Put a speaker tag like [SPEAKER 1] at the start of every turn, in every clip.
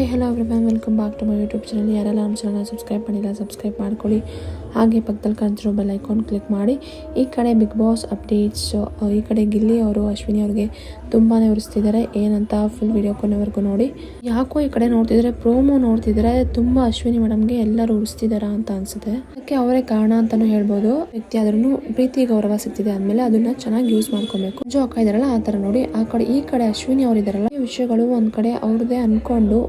[SPEAKER 1] Hi, hello everyone, welcome back to my YouTube channel. ಯಾರೆಲ್ಲ ನಮ್ಮ channel subscribe ಮಾಡಿಲ್ಲ, subscribe ಮಾಡ್ಕೊಳ್ಳಿ. ಹಾಗೆ ಪಕ್ಕದಲ್ಲಿ ಕಾಣಿಸಿರೋ ಬೆಲ್ ಐಕಾನ್ ಕ್ಲಿಕ್ ಮಾಡಿ. ಈ ಕಡೆ ಬಿಗ್ ಬಾಸ್ ಅಪ್ಡೇಟ್ಸ್ ಈ ಕಡೆ ಗಿಲ್ಲಿ ಅವರು, ಅಶ್ವಿನಿ ಅವ್ರಿಗೆ ತುಂಬಾ ಉರಿಸ್ತಿದ್ದಾರೆ. ಏನಂತ ಫುಲ್ ವಿಡಿಯೋ ಕೊನೆವರೆಗೂ ನೋಡಿ. ಯಾಕೋ ಈ ಕಡೆ ನೋಡ್ತಿದ್ರೆ ಪ್ರೋಮೋ ನೋಡ್ತಿದ್ರೆ. ತುಂಬ ಅಶ್ವಿನಿ ಮೇಡಮ್ಗೆ ಎಲ್ಲರೂ ಉರಿಸ್ತಿದಾರ ಅಂತ ಅನ್ಸುತ್ತೆ. ಅದಕ್ಕೆ ಅವರೇ ಕಾರಣ ಅಂತಾನು ಹೇಳ್ಬೋದು. ವ್ಯಕ್ತಿ ಆದ್ರೂ ಪ್ರೀತಿ, ಗೌರವ ಸಿಗ್ತಿದೆ ಆದ್ಮೇಲೆ ಅದನ್ನ ಚೆನ್ನಾಗಿ ಯೂಸ್ ಮಾಡ್ಕೊಬೇಕು. ಜೋ ಅಕ್ಕ ಇದಾರಲ್ಲ ಆ ತರ ನೋಡಿ, ಆ ಕಡೆ, ಈ ಕಡೆ ಅಶ್ವಿನಿ ಅವರಿದಾರಲ್ಲ, ಈ ವಿಷಯಗಳು ಒಂದ್ ಕಡೆ ಅವ್ರದ್ದೇ ಅನ್ಕೊಂಡು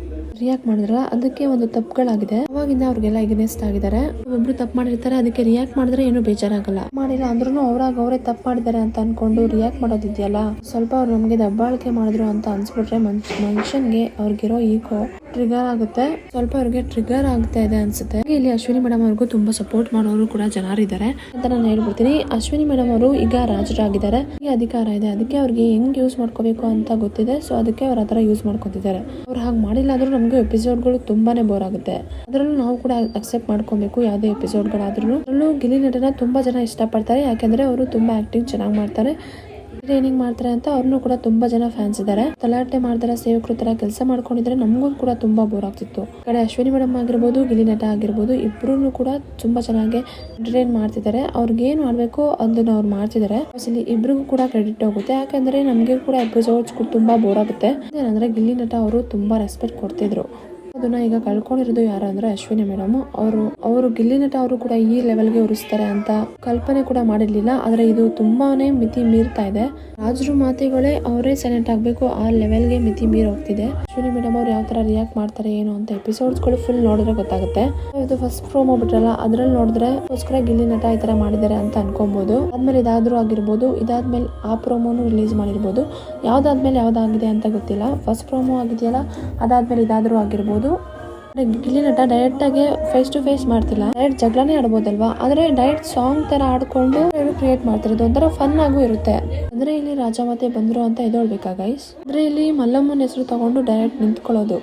[SPEAKER 1] ರಿಯಾಕ್ಟ್ ಮಾಡಿದ್ರಲ್ಲ, ಅದಕ್ಕೆ ಒಂದು ತಪ್ಪುಗಳಾಗಿದೆ. ಅವಾಗಿಂದ ಅವ್ರಿಗೆಲ್ಲ ಎಗ್ನೆಸ್ಟ್ ಆಗಿದ್ದಾರೆ. ಒಬ್ರು ತಪ್ಪು ಮಾಡಿರ್ತಾರೆ, ಅದಕ್ಕೆ ರಿಯಾಕ್ಟ್ ಮಾಡಿದ್ರೆ ಏನು ಬೇಜಾರಾಗಲ್ಲ. ಮಾಡಿಲ್ಲ ಅಂದ್ರೂ ಅವ್ರಾಗ ಅವರೇ ತಪ್ಪು ಮಾಡಿದ್ದಾರೆ ಅಂತ ಅನ್ಕೊಂಡು ರಿಯಾಕ್ಟ್ ಮಾಡೋದಿದೆಯಲ್ಲ? ಸ್ವಲ್ಪ ಅವ್ರು ನಮ್ಗೆ ದಬ್ಬಾಳಿಕೆ ಮಾಡಿದ್ರು ಅಂತ ಅನ್ಸ್ಬಿಟ್ರೆ ಮನ್, ಮನುಷ್ಯನ್ಗೆ ಅವ್ರಿಗಿರೋ ಈಗೋ ಟ್ರಿಗರ್ ಆಗುತ್ತೆ. ಸ್ವಲ್ಪ ಅವ್ರಿಗೆ ಟ್ರಿಗರ್ ಆಗ್ತಾ ಇದೆ ಅನ್ಸುತ್ತೆ. ಇಲ್ಲಿ ಅಶ್ವಿನಿ ಮೇಡಮ್ ಅವ್ರಿಗೂ ತುಂಬಾ ಸಪೋರ್ಟ್ ಮಾಡೋರು ಕೂಡ ಜನರಿದ್ದಾರೆ ಅಂತ ನಾನು ಹೇಳ್ಬಿಡ್ತೀನಿ. ಅಶ್ವಿನಿ ಮೇಡಮ್ ಅವರು ಈಗ ರಾಜರಾಗಿದ್ದಾರೆ. ಈ ಅಧಿಕಾರ ಇದೆ. ಅದಕ್ಕೆ ಅವ್ರಿಗೆ ಹೆಂಗ್ ಯೂಸ್ ಮಾಡ್ಕೋಬೇಕು ಅಂತ ಗೊತ್ತಿದೆ. ಸೊ ಅದಕ್ಕೆ ಅವ್ರ ಆತರ ಯೂಸ್ ಮಾಡ್ಕೊತಿದ್ದಾರೆ. ಅವ್ರು ಹಾಗೆ ಮಾಡಿಲ್ಲ ಆದ್ರೂ ನಮ್ಗೆ ಎಪಿಸೋಡ್ಗಳು ತುಂಬಾನೇ ಬೋರ್ ಆಗುತ್ತೆ. ಅದರಲ್ಲೂ ನಾವು ಕೂಡ ಅಕ್ಸೆಪ್ಟ್ ಮಾಡ್ಕೊಬೇಕು ಯಾವುದೇ ಎಪಿಸೋಡ್ಗಳಾದ್ರೂ ಗಿಲಿ ನಟನ ತುಂಬಾ ಜನ ಇಷ್ಟಪಡ್ತಾರೆ. ಯಾಕಂದ್ರೆ ಅವರು ತುಂಬಾ ಆಕ್ಟಿಂಗ್ ಚೆನ್ನಾಗಿ ಮಾಡ್ತಾರೆ. ಟ್ರೈನಿಂಗ್ ಮಾಡ್ತಾರೆ ಅಂತ ಅವ್ರನ್ನು ಕೂಡ ತುಂಬಾ ಜನ ಫ್ಯಾನ್ಸ್ ಇದ್ದಾರೆ ತಲಾಟೆ ಮಾಡ್ತಾರೆ ಸೇವಕರು ತರ ಕೆಲಸ ಮಾಡ್ಕೊಂಡಿದ್ರೆ ನಮಗೂ ಕೂಡ ತುಂಬಾ ಬೋರ್ ಆಗ್ತಿತ್ತು. ಕಡೆ ಅಶ್ವಿನಿ ಮೇಡಮ್ ಆಗಿರ್ಬೋದು ಗಿಲಿ ನಟ ಆಗಿರ್ಬೋದು ಇಬ್ರು ಕೂಡ ತುಂಬಾ ಚೆನ್ನಾಗಿ ಎಂಟರ್ಟೈನ್ ಮಾಡ್ತಿದ್ದಾರೆ. ಅವ್ರಿಗೆ ಏನ್ ಮಾಡ್ಬೇಕು ಅದನ್ನ ಅವ್ರು ಮಾಡ್ತಿದ್ದಾರೆ. ಇಲ್ಲಿ ಇಬ್ರಿಗೂ ಕೂಡ ಕ್ರೆಡಿಟ್ ಹೋಗುತ್ತೆ. ಯಾಕಂದ್ರೆ ನಮಗೆ ಕೂಡ ಎಪಿಸೋಡ್ಸ್ ತುಂಬಾ ಬೋರ್ ಆಗುತ್ತೆ. ಏನಂದ್ರೆ ಗಿಲ್ಲಿ ನಟ ಅವರು ತುಂಬಾ ರೆಸ್ಪೆಕ್ಟ್ ಕೊಡ್ತಿದ್ರು. ಅದನ್ನ ಈಗ ಕಳ್ಕೊಂಡಿರೋದು ಯಾರು ಅಂದ್ರೆ ಅಶ್ವಿನಿ ಮೇಡಮ್. ಅವರು ಅವರು ಗಿಲ್ಲಿ ನಟ ಅವರು ಕೂಡ ಈ ಲೆವೆಲ್ಗೆ ಉರಿಸ್ತಾರೆ ಅಂತ ಕಲ್ಪನೆ ಕೂಡ ಮಾಡಿರ್ಲಿಲ್ಲ. ಆದ್ರೆ ಇದು ತುಂಬಾನೇ ಮಿತಿ ಮೀರ್ತಾ ಇದೆ. ರಾಜರು ಮಾತೆಗಳೇ ಅವರೇ ಸೆಲೆಕ್ಟ್ ಆಗ್ಬೇಕು. ಆ ಲೆವೆಲ್ಗೆ ಮಿತಿ ಮೀರ್ ಹೋಗ್ತಿದೆ. ಅಶ್ವಿನಿ ಮೇಡಮ್ ಅವ್ರು ಯಾವ ತರ ರಿಯಾಕ್ಟ್ ಮಾಡ್ತಾರೆ, ಏನು ಅಂತ ಎಪಿಸೋಡ್ಸ್ಗಳು ಫುಲ್ ನೋಡಿದ್ರೆ ಗೊತ್ತಾಗುತ್ತೆ. ಇದು ಫಸ್ಟ್ ಪ್ರೋಮೋ ಬಿಟ್ರಲ್ಲ, ಅದ್ರಲ್ಲಿ ನೋಡಿದ್ರೆ ಅದಕ್ಕೋಸ್ಕರ ಗಿಲ್ಲಿ ನಟ ಈ ತರ ಮಾಡಿದ್ದಾರೆ ಅಂತ ಅನ್ಕೊಬಹುದು ಆದ್ಮೇಲೆ ಇದಾದ್ರೂ ಆಗಿರ್ಬೋದು. ಇದಾದ್ಮೇಲೆ ಆ ಪ್ರೋಮೋನು ರಿಲೀಸ್ ಮಾಡಿರ್ಬೋದು. ಯಾವ್ದಾದ್ಮೇಲೆ ಯಾವ್ದಾಗಿದೆ ಅಂತ ಗೊತ್ತಿಲ್ಲ. ಫಸ್ಟ್ ಪ್ರೋಮೋ ಆಗಿದೆಯಲ್ಲ, ಅದಾದ್ಮೇಲೆ ಇದಾದ್ರೂ ಆಗಿರ್ಬೋದು. ಗಿಲ್ಲಿ ನಟ ಡೈರೆಕ್ಟ್ ಆಗಿ ಫೇಸ್ ಟು ಫೇಸ್ ಮಾಡ್ತಿಲ್ಲ. ಡೈರೆಕ್ಟ್ ಜಗಳನೇ ಆಡ್ಬೋದಲ್ವಾ? ಆದ್ರೆ ಡೈರೆಕ್ಟ್ ಸಾಂಗ್ ತರ ಆಡ್ಕೊಂಡು ಕ್ರಿಯೇಟ್ ಮಾಡ್ತಿರೋದು. ಒಂಥರ ಫನ್ ಆಗು ಇರುತ್ತೆ. ಅಂದ್ರೆ ಇಲ್ಲಿ ರಾಜಮಾತೆ ಬಂದ್ರು ಅಂತ ಎದೊಳ್ಬೇಕಾ ಗೈಸ್ ಅಂದ್ರೆ ಇಲ್ಲಿ ಮಲ್ಲಮ್ಮನ ಹೆಸರು ತಗೊಂಡು ಡೈರೆಕ್ಟ್ ನಿಂತ್ಕೊಳ್ಳೋದು.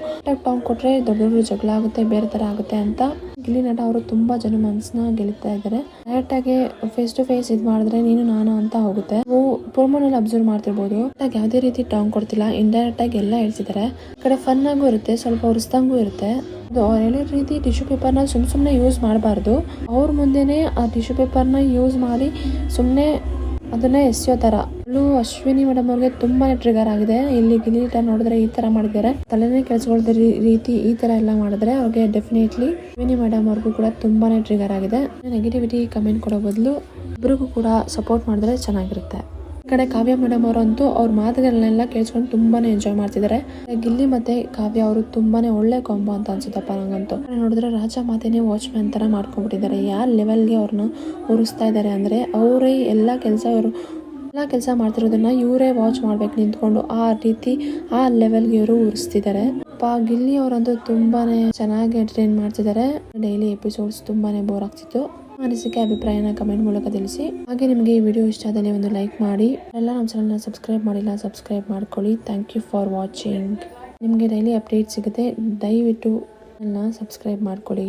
[SPEAKER 1] ಟಾಂಗ್ ಕೊಟ್ರೆ ದೊಡ್ಡ ಜಗಳ ಆಗುತ್ತೆ, ಬೇರೆ ತರ ಆಗುತ್ತೆ ಅಂತ. ಗಿಲ್ಲಿ ನಟ ಅವರು ತುಂಬಾ ಜನ ಮನ್ಸನ್ನ ಗೆಲ್ತಾ ಇದ್ದಾರೆ ಡೈರೆಕ್ಟ್ ಆಗಿ ಫೇಸ್ ಟು ಫೇಸ್ ಇದ್ ಮಾಡಿದ್ರೆ ನೀನು ನಾನು ಅಂತ ಹೋಗುತ್ತೆ. ಪ್ರೋಮೋನಲ್ಲಿ ಅಬ್ಸರ್ವ್ ಮಾಡ್ತಿರ್ಬೋದು. ಯಾವ್ದೇ ರೀತಿ ಟಾಂಗ್ ಕೊಡ್ತಿಲ್ಲ. ಇಂಡೈರೆಕ್ಟ್ ಆಗಿ ಎಲ್ಲ ಹೇಳ್ತಿದ್ದಾರೆ ಕಡೆ ಫನ್ ಆಗು ಇರುತ್ತೆ, ಸ್ವಲ್ಪ ಉರಿಸ್ದಂಗೂ ಇರುತ್ತೆ. ಅವ್ರು ಹೇಳಿದ ರೀತಿ ಟಿಶ್ಯೂ ಪೇಪರ್ನ ಸುಮ್ ಸುಮ್ಮನೆ ಯೂಸ್ ಮಾಡಬಾರ್ದು. ಅವ್ರ ಮುಂದೆನೆ ಆ ಟಿಶ್ಯೂ ಪೇಪರ್ನ ಯೂಸ್ ಮಾಡಿ ಸುಮ್ಮನೆ ಅದನ್ನ ಎಸೆಯೋ ತರ. ಅಲ್ಲೂ ಅಶ್ವಿನಿ ಮೇಡಮ್ ಅವ್ರಿಗೆ ತುಂಬಾನೇ ಟ್ರಿಗರ್ ಆಗಿದೆ. ಇಲ್ಲಿ ಗಿಲೀಟ ನೋಡಿದ್ರೆ ಈ ತರ ಮಾಡಿದ್ದಾರೆ. ತಲೆನೇ ಕೆಲ್ಸಗೊಳ್ದ ರೀತಿ ಈ ತರ ಎಲ್ಲ ಮಾಡಿದ್ರೆ ಅವ್ರಿಗೆ ಡೆಫಿನೆಟ್ಲಿ ಅಶ್ವಿನಿ ಮೇಡಮ್ ಅವ್ರಿಗೂ ಕೂಡ ತುಂಬಾನೇ ಟ್ರಿಗರ್ ಆಗಿದೆ. ನೆಗೆಟಿವಿಟಿ ಕಮೆಂಟ್ ಕೊಡೋ ಬದಲು ಇಬ್ಬರಿಗೂ ಕೂಡ ಸಪೋರ್ಟ್ ಮಾಡಿದ್ರೆ ಚೆನ್ನಾಗಿರುತ್ತೆ. ಕಡೆ ಕಾವ್ಯ ಮೇಡಮ್ ಅವರಂತೂ ಅವ್ರ ಮಾತುಗಳನ್ನೆಲ್ಲ ಕೇಳಿಸ್ಕೊಂಡು ತುಂಬಾನೇ ಎಂಜಾಯ್ ಮಾಡ್ತಿದ್ದಾರೆ ಗಿಲ್ಲಿ ಮತ್ತೆ ಕಾವ್ಯ ಅವರು ತುಂಬಾನೇ ಒಳ್ಳೆ ಕೊಂಬ ಅಂತ ಅನ್ಸುತ್ತಪ್ಪ ನಂಗಂತೂ. ನೋಡಿದ್ರೆ ರಾಜ ವಾಚ್ ಮ್ಯಾನ್ ತರ ಮಾಡ್ಕೊಂಡ್ಬಿಟ್ಟಿದ್ದಾರೆ. ಯಾವ ಲೆವೆಲ್ಗೆ ಅವ್ರನ್ನ ಉರಿಸ್ತಾ ಇದ್ದಾರೆ ಅಂದ್ರೆ ಅವರೇ ಎಲ್ಲ ಕೆಲಸ ಅವರು ಎಲ್ಲ ಕೆಲಸ ಮಾಡ್ತಿರೋದನ್ನ ಇವರೇ ವಾಚ್ ಮಾಡ್ಬೇಕು ನಿಂತ್ಕೊಂಡು ಆ ರೀತಿ ಆ ಲೆವೆಲ್ಗೆ ಇವರು ಉರಿಸ್ತಿದ್ದಾರೆ. ಪಾ ಗಿಲ್ಲಿ ಅವರಂತೂ ತುಂಬಾನೇ ಚೆನ್ನಾಗಿ ಎಂಟರ್ಟೈನ್ ಮಾಡ್ತಿದ್ದಾರೆ. ಡೈಲಿ ಎಪಿಸೋಡ್ಸ್ ತುಂಬಾನೇ ಬೋರ್ ಆಗ್ತಿತ್ತು. ಅನಿಸಿಕೆ ಅಭಿಪ್ರಾಯನ ಕಮೆಂಟ್ ಮೂಲಕ ತಿಳಿಸಿ. ಹಾಗೆ ನಿಮಗೆ ಈ ವಿಡಿಯೋ ಇಷ್ಟ ಆದಲ್ಲಿ ಒಂದು ಲೈಕ್ ಮಾಡಿ. ಎಲ್ಲ ನಮ್ಮ ಚಾನಲ್ನ ಸಬ್ಸ್ಕ್ರೈಬ್ ಮಾಡಿಲ್ಲ ಸಬ್ಸ್ಕ್ರೈಬ್ ಮಾಡ್ಕೊಳ್ಳಿ. ಥ್ಯಾಂಕ್ ಯು ಫಾರ್ ವಾಚಿಂಗ್ ನಿಮಗೆ ಡೈಲಿ ಅಪ್ಡೇಟ್ ಸಿಗುತ್ತೆ. ದಯವಿಟ್ಟು ಸಬ್ಸ್ಕ್ರೈಬ್ ಮಾಡ್ಕೊಳ್ಳಿ.